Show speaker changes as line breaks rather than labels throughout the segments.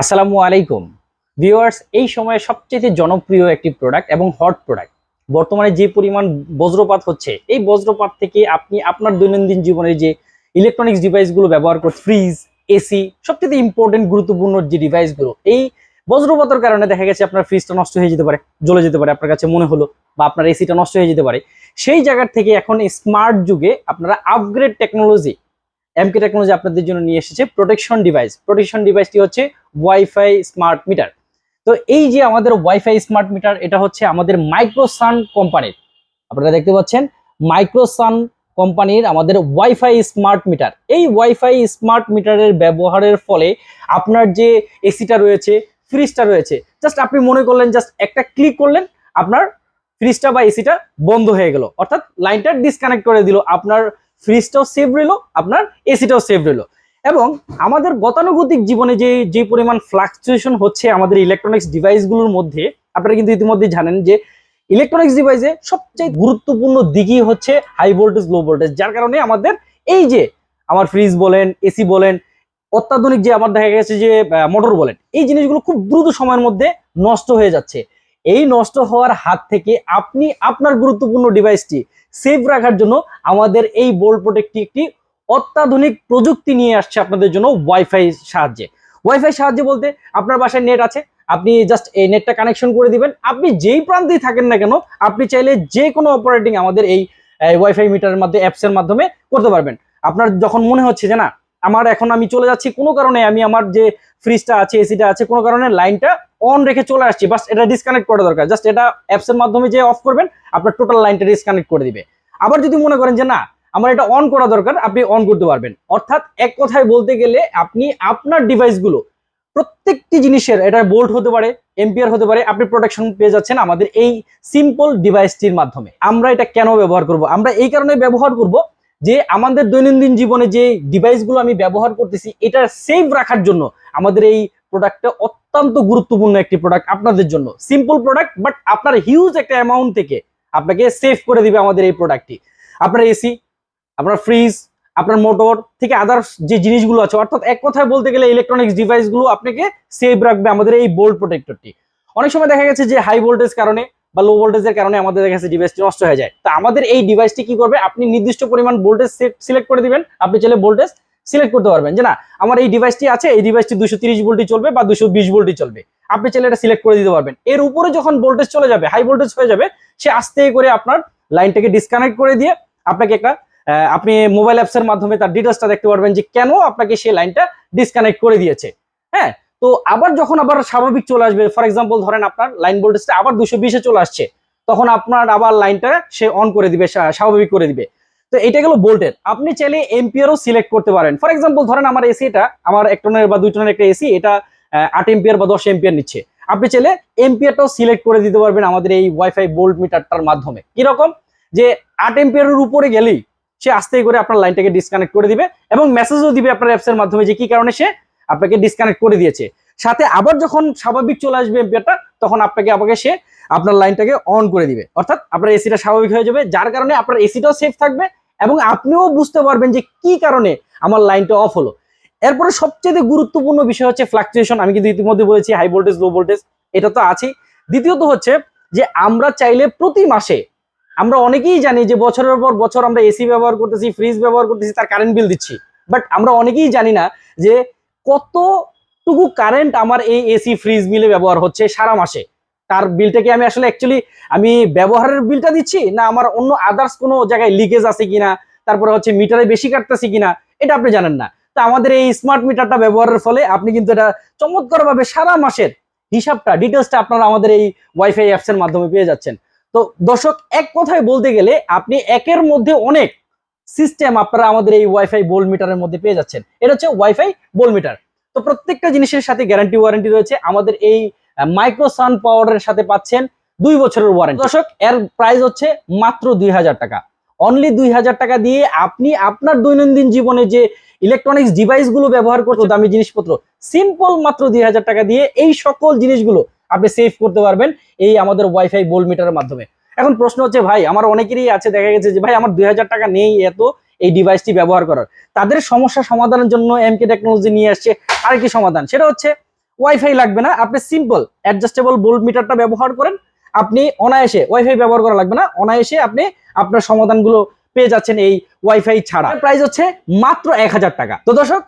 আসসালামু আলাইকুম। ভিউয়ার্স, এই সময়ে সবচেয়ে জনপ্রিয় একটি প্রোডাক্ট এবং হট প্রোডাক্ট বর্তমানে যে পরিমাণ বজ্রপাত হচ্ছে, এই বজ্রপাত থেকে আপনি আপনার দৈনন্দিন জীবনে যে ইলেকট্রনিক্স ডিভাইসগুলো ব্যবহার করছে ফ্রিজ এসি সবচেয়ে ইম্পর্টেন্ট গুরুত্বপূর্ণ যে ডিভাইসগুলো এই বজ্রপাতের কারণে দেখা গেছে আপনার ফ্রিজটা নষ্ট হয়ে যেতে পারে, জ্বলে যেতে পারে, আপনার কাছে মনে হলো, বা আপনার এসিটা নষ্ট হয়ে যেতে পারে। সেই জায়গার থেকে এখন স্মার্ট যুগে আপনারা আপগ্রেড টেকনোলজি এমকে টেকনোলজি আপনাদের জন্য নিয়ে এসেছে প্রোটেকশন ডিভাইস প্রোটেকশন ডিভাইসটি হচ্ছে ওয়াইফাই স্মার্ট মিটার তো এই যে আমাদের ওয়াইফাই স্মার্ট মিটার এটা হচ্ছে আমাদের মাইক্রোসান কোম্পানির আপনারা দেখতে পাচ্ছেন মাইক্রোসান কোম্পানির আমাদের ওয়াইফাই স্মার্ট মিটার এই ওয়াইফাই স্মার্ট মিটারের ব্যবহারের ফলে আপনার যে এসিটা রয়েছে ফ্রিজটা রয়েছে জাস্ট আপনি মনে করলেন জাস্ট একটা ক্লিক করলেন, আপনার ফ্রিজটা বা এসিটা বন্ধ হয়ে গেল। অর্থাৎ লাইনটা ডিসকানেক্ট করে দিল। আপনার ফ্রিজটাও সেভ রইল, আপনার এসিটাও সেভ রইল। এবং আমাদের গতানুগতিক জীবনে যে যে পরিমাণ ফ্লাকচুয়েশন হচ্ছে আমাদের ইলেকট্রনিক্স ডিভাইসগুলোর মধ্যে, আপনারা কিন্তু ইতিমধ্যে জানেন যে ইলেকট্রনিক্স ডিভাইসে সবচেয়ে গুরুত্বপূর্ণ দিকই হচ্ছে হাই ভোল্টেজ লো ভোল্টেজ যার কারণে আমাদের এই যে, আমার ফ্রিজ বলেন এসি বলেন, অত্যাধুনিক যে আমার দেখা গেছে যে মোটর বলেন, এই জিনিসগুলো খুব দ্রুত সময়ের মধ্যে নষ্ট হয়ে যাচ্ছে। এই নষ্ট হওয়ার হাত থেকে আপনি আপনার গুরুত্বপূর্ণ ডিভাইসটি সেভ রাখার জন্য আমাদের এই বোল্ড প্রোটেক্টটি একটি অত্যাধুনিক প্রযুক্তি নিয়ে আসছে আপনাদের জন্য ওয়াইফাই সাহায্যে। ওয়াইফাই সাহায্যে বলতে আপনার বাসায় নেট আছে, আপনি জাস্ট এই নেটটা কানেকশন করে দিবেন। আপনি যেই প্রান্তেই থাকেন না কেন, আপনি চাইলে যে কোনো অপারেটিং আমাদের এই ওয়াইফাই মিটারের মাধ্যমে অ্যাপসের মাধ্যমে করতে পারবেন। আপনার যখন মনে হচ্ছে যে না, আমার এখন আমি চলে যাচ্ছি, কোনো কারণে আমি আমার যে ফ্রিজটা আছে এসিটা আছে, কোনো কারণে লাইনটা অন রেখে চলে আসছি, বাস এটা ডিসকানেক্ট করা দরকার। জাস্ট এটা অ্যাপসের মাধ্যমে যে অফ করবেন, আপনার টোটাল লাইনটা ডিসকানেক্ট করে দিবে। আবার যদি মনে করেন যে না আমার এটা অন করা দরকার, আপনি অন করতে পারবেন। অর্থাৎ এক কথায় বলতে গেলে আপনি আপনার ডিভাইসগুলো প্রত্যেকটি জিনিসের, এটা বোল্ট হতে পারে এম্পিয়ার হতে পারে, আপনি প্রোটেকশন পেয়ে যাচ্ছেন আমাদের এই সিম্পল ডিভাইসটির মাধ্যমে। আমরা এটা কেন ব্যবহার করব? আমরা এই কারণে ব্যবহার করব যে আমাদের দৈনন্দিন জীবনে যে ডিভাইসগুলো আমি ব্যবহার করতেছি, এটা সেভ রাখার জন্য আমাদের এই প্রোডাক্টটা অত্যন্ত গুরুত্বপূর্ণ একটি প্রোডাক্ট আপনাদের জন্য। সিম্পল প্রোডাক্ট বাট আপনার হিউজ একটা অ্যামাউন্ট থেকে আপনাকে সেভ করে দিবে আমাদের এই প্রোডাক্টটি আপনার এসি আপনার ফ্রিজ আপনার মোটর থেকে আদার্স যে জিনিসগুলো আছে, অর্থাৎ এক কথায় বলতে গেলে ইলেকট্রনিক্স ডিভাইসগুলো আপনাকে সেভ রাখবে আমাদের এই বোল্ড প্রোটেক্টরটি অনেক সময় দেখা গেছে যে হাই ভোল্টেজ কারণে বা লো ভোল্টেজের কারণে আমাদের দেখা গেছে ডিভাইসটি নষ্ট হয়ে যায়। তো আমাদের এই ডিভাইসটি কি করবে? আপনি নির্দিষ্ট পরিমাণ ভোল্টেজ সিলেক্ট করে দিবেন। আপনি চাইলে ভোল্টেজ সিলেক্ট করতে পারবেন। যে না, আমার এই ডিভাইসটি আছে, এই ডিভাইসটি দুশো তিরিশ ভোল্টই চলবে বা দুশো বিশ ভোল্টই চলবে। আপনি চাইলে এটা সিলেক্ট করে দিতে পারবেন। এর উপরে যখন ভোল্টেজ চলে যাবে হাই ভোল্টেজ হয়ে যাবে, সে আস্তে করে আপনার লাইনটাকে ডিসকানেক্ট করে দিয়ে আপনাকে একটা আপনি মোবাইল অ্যাপসের মাধ্যমে তার ডিটেলসটা দেখতে পারবেন যে কেন আপনাকে সেই লাইনটা ডিসকানেক্ট করে দিয়েছে। হ্যাঁ? তো আবার যখন আবার স্বাভাবিক চলে আসবে ফর এক্সাম্পল ধরেন আপনার লাইন ভোল্টেজটা আবার দুশো বিশে চলে আসছে, তখন আপনার আবার লাইনটা সে অন করে দিবে স্বাভাবিক করে দিবে। তো এটা গেল ভোল্টের আপনি চাইলে এম্পিয়ারও সিলেক্ট করতে পারেন। ফর এক্সাম্পল ধরেন আমার এসি এটা আমার এক টনের বা দুই টনের একটা এসি এটা আট এম্পিয়ার বা দশ এম্পিয়ার নিচ্ছে। আপনি চাইলে এম্পিয়ারটাও সিলেক্ট করে দিতে পারবেন আমাদের এই ওয়াইফাই বোল্ট মিটারটার মাধ্যমে। কীরকম? যে আট এম্পিয়ারের উপরে গেলেই সে আস্তে করে আপনার লাইনটাকে ডিসকানেক্ট করে দিবে এবং মেসেজও দিবে আপনার অ্যাপসের মাধ্যমে যে কি কারণে সে আপনাকে ডিসকানেক্ট করে দিয়েছে। সাথে আবার যখন স্বাভাবিক চলে আসবে এম্পিয়ারটা তখন আপনাকে আপনাকে সে আপনার লাইনটাকে অন করে দিবে। অর্থাৎ আপনার এসিটা স্বাভাবিক হয়ে যাবে, যার কারণে আপনার এসিটাও সেফ থাকবে এবং আপনিও বুঝতে পারবেন যে কি কারণে আমার লাইনটা অফ হলো। এরপরে সবচেয়ে গুরুত্বপূর্ণ বিষয় হচ্ছে ফ্লাকচুয়েশন আমি কিন্তু ইতিমধ্যে বলেছি হাই ভোল্টেজ লো ভোল্টেজ এটা তো আছেই। দ্বিতীয়ত হচ্ছে যে আমরা চাইলে প্রতি মাসে আমরা অনেকেই জানি যে বছরের পর বছর আমরা এসি ব্যবহার করতেছি ফ্রিজ ব্যবহার করতেছি, তার কারেন্ট বিল দিচ্ছি। বাট আমরা অনেকেই জানি না যে কতটুকু কারেন্ট আমার এই এসি ফ্রিজ মিলে ব্যবহার হচ্ছে সারা মাসে। তার বিলটাকে আমি আসলে অ্যাকচুয়ালি আমি ব্যবহারের বিলটা দিচ্ছি না আমার অন্য আদার্স কোনো জায়গায় লিকেজ আছে কিনা, তারপরে হচ্ছে মিটারে বেশি কাটতেছি কিনা, এটা আপনি জানেন না। তো আমাদের এই স্মার্ট মিটারটা ব্যবহারের ফলে আপনি কিন্তু এটা চমৎকারভাবে সারা মাসের হিসাবটা ডিটেলসটা আপনারা আমাদের এই ওয়াইফাই অ্যাপসের মাধ্যমে পেয়ে যাচ্ছেন। তো দর্শক, এক কথায় বলতে গেলে আপনি একের মধ্যে অনেক সিস্টেম আপনারা আমাদের এই ওয়াইফাই বোল মিটারের মধ্যে পেয়ে যাচ্ছেন। এটা হচ্ছে ওয়াইফাই বোল মিটার তো প্রত্যেকটা জিনিসের সাথে গ্যারান্টি ওয়ারেন্টি রয়েছে। আমাদের এই মাইক্রো সান পাওয়ারের সাথে পাচ্ছেন দুই বছরের ওয়ারেন্টি দর্শক, এর প্রাইস হচ্ছে মাত্র দুই হাজার টাকা। অনলি দুই হাজার টাকা দিয়ে আপনি আপনার দৈনন্দিন জীবনে যে ইলেকট্রনিক্স ডিভাইসগুলো ব্যবহার করছ দামি জিনিসপত্র সিম্পল মাত্র দুই হাজার টাকা দিয়ে এই সকল জিনিসগুলো আপনি সেভ করতে পারবেন এই আমাদের ওয়াইফাই বোল মিটারের মাধ্যমে। এখন প্রশ্ন হচ্ছে, ভাই, আমার অনেকেরই আছে, দেখা গেছে যে, ভাই, আমার দুই হাজার টাকা নেই এত এই ডিভাইসটি ব্যবহার করার। তাদের সমস্যা সমাধানের জন্য এমকে টেকনোলজি নিয়ে আসছে। আরেকটি সমাধান? সেটা হচ্ছে ওয়াইফাই লাগবে না। আপনি সিম্পল অ্যাডজাস্টেবল বোল্ট মিটারটা ব্যবহার করেন। আপনি অনায়াসে ওয়াইফাই ব্যবহার করা লাগবে না। অনায়াসে আপনি আপনার সমাধানগুলো পেয়ে যাচ্ছেন এই ওয়াইফাই ছাড়া। প্রাইস হচ্ছে মাত্র এক হাজার টাকা। তো দর্শক,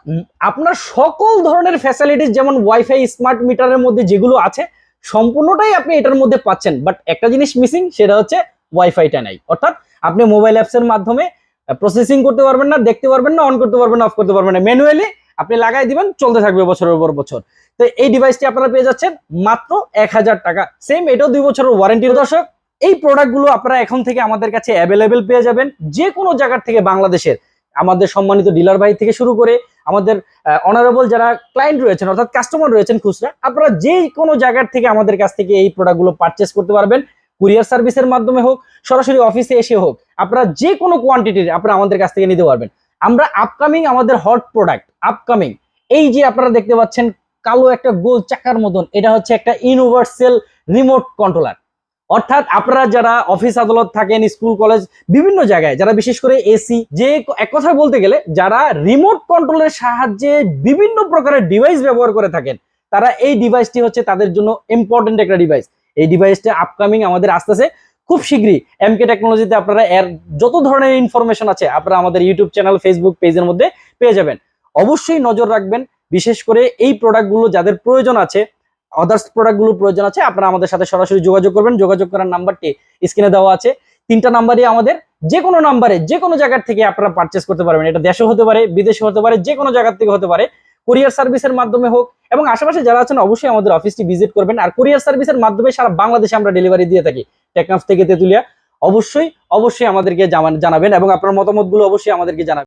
আপনার সকল ধরনের ফ্যাসিলিটিস যেমন ওয়াইফাই স্মার্ট মিটারের মধ্যে যেগুলো আছে সম্পূর্ণটাই আপনি এটার মধ্যে পাচ্ছেন বাট একটা জিনিস মিসিং সেটা হচ্ছে ওয়াইফাইটা নাই। অর্থাৎ আপনি মোবাইল অ্যাপসের মাধ্যমে প্রসেসিং করতে পারবেন না, দেখতে পারবেন না অন করতে পারবেন না অফ করতে পারবেন না। ম্যানুয়ালি আপনি লাগাই দিবেন, চলতে থাকবে বছরের পর বছর। তো এই ডিভাইসটি আপনারা পেয়ে যাচ্ছেন মাত্র এক হাজার টাকা। সেম এটাও দুই বছরের ওয়ারেন্টির দর্শক এই প্রোডাক্টগুলো আপনারা এখন থেকে আমাদের কাছে অ্যাভেলেবেল পেয়ে যাবেন যে কোনো জায়গার থেকে বাংলাদেশের। আমাদের সম্মানিত ডিলার ভাই থেকে শুরু করে আমাদের অনারেবল যারা ক্লায়েন্ট রয়েছেন, অর্থাৎ কাস্টমার রয়েছেন খুচরা, আপনারা যে কোনো জায়গার থেকে আমাদের কাছ থেকে এই প্রোডাক্টগুলো পারচেস করতে পারবেন কুরিয়ার সার্ভিসের মাধ্যমে হোক, সরাসরি অফিসে এসে হোক, আপনারা যে কোনো কোয়ান্টিটির আপনারা আমাদের কাছ থেকে নিতে পারবেন। আমরা আপকামিং আমাদের হট প্রোডাক্ট আপকামিং এই যে আপনারা দেখতে পাচ্ছেন, কালো একটা গোল চাকার মতন, এটা হচ্ছে একটা ইউনিভার্সাল রিমোট কন্ট্রোলার অর্থাৎ আপনারা যারা অফিস আদালত থাকেন স্কুল কলেজ বিভিন্ন জায়গায়, যারা বিশেষ করে এসি যে এক কথা বলতে গেলে, যারা রিমোট কন্ট্রোলের সাহায্যে বিভিন্ন প্রকারের ডিভাইস ব্যবহার করে থাকেন, তারা এই ডিভাইসটি হচ্ছে তাদের জন্য ইম্পর্টেন্ট একটা ডিভাইস এই ডিভাইসটা আপকামিং আমাদের আসতেছে খুব শীঘ্রই। এমকে টেকনোলজিতে আপনারা এর যত ধরনের ইনফরমেশন আছে, আপনারা আমাদের ইউটিউব চ্যানেল ফেসবুক পেজের মধ্যে পেয়ে যাবেন। অবশ্যই নজর রাখবেন, বিশেষ করে এই প্রোডাক্টগুলো যাদের প্রয়োজন আছে আদার্স প্রোডাক্টগুলো প্রয়োজন আছে, আপনারা আমাদের সাথে সরাসরি যোগাযোগ করবেন। যোগাযোগ করার নাম্বারটি স্ক্রিনে দেওয়া আছে। তিনটা নাম্বারই আমাদের যে কোনো নাম্বারে যে কোনো জায়গার থেকে আপনারা পারচেস করতে পারবেন। এটা দেশে হতে পারে বিদেশে হতে পারে যে কোনো জায়গার থেকে হতে পারে। কুরিয়ার সার্ভিসের মাধ্যমে হোক এবং আশেপাশে যারা আছেন অবশ্যই আমাদের অফিসটি ভিজিট করবেন। আর কুরিয়ার সার্ভিসের মাধ্যমে সারা বাংলাদেশে আমরা ডেলিভারি দিয়ে থাকি। টেকনাফ থেকে তেতুলিয়া। অবশ্যই অবশ্যই আমাদেরকে জানাবেন এবং আপনার মতামতগুলো অবশ্যই আমাদেরকে জানাবেন।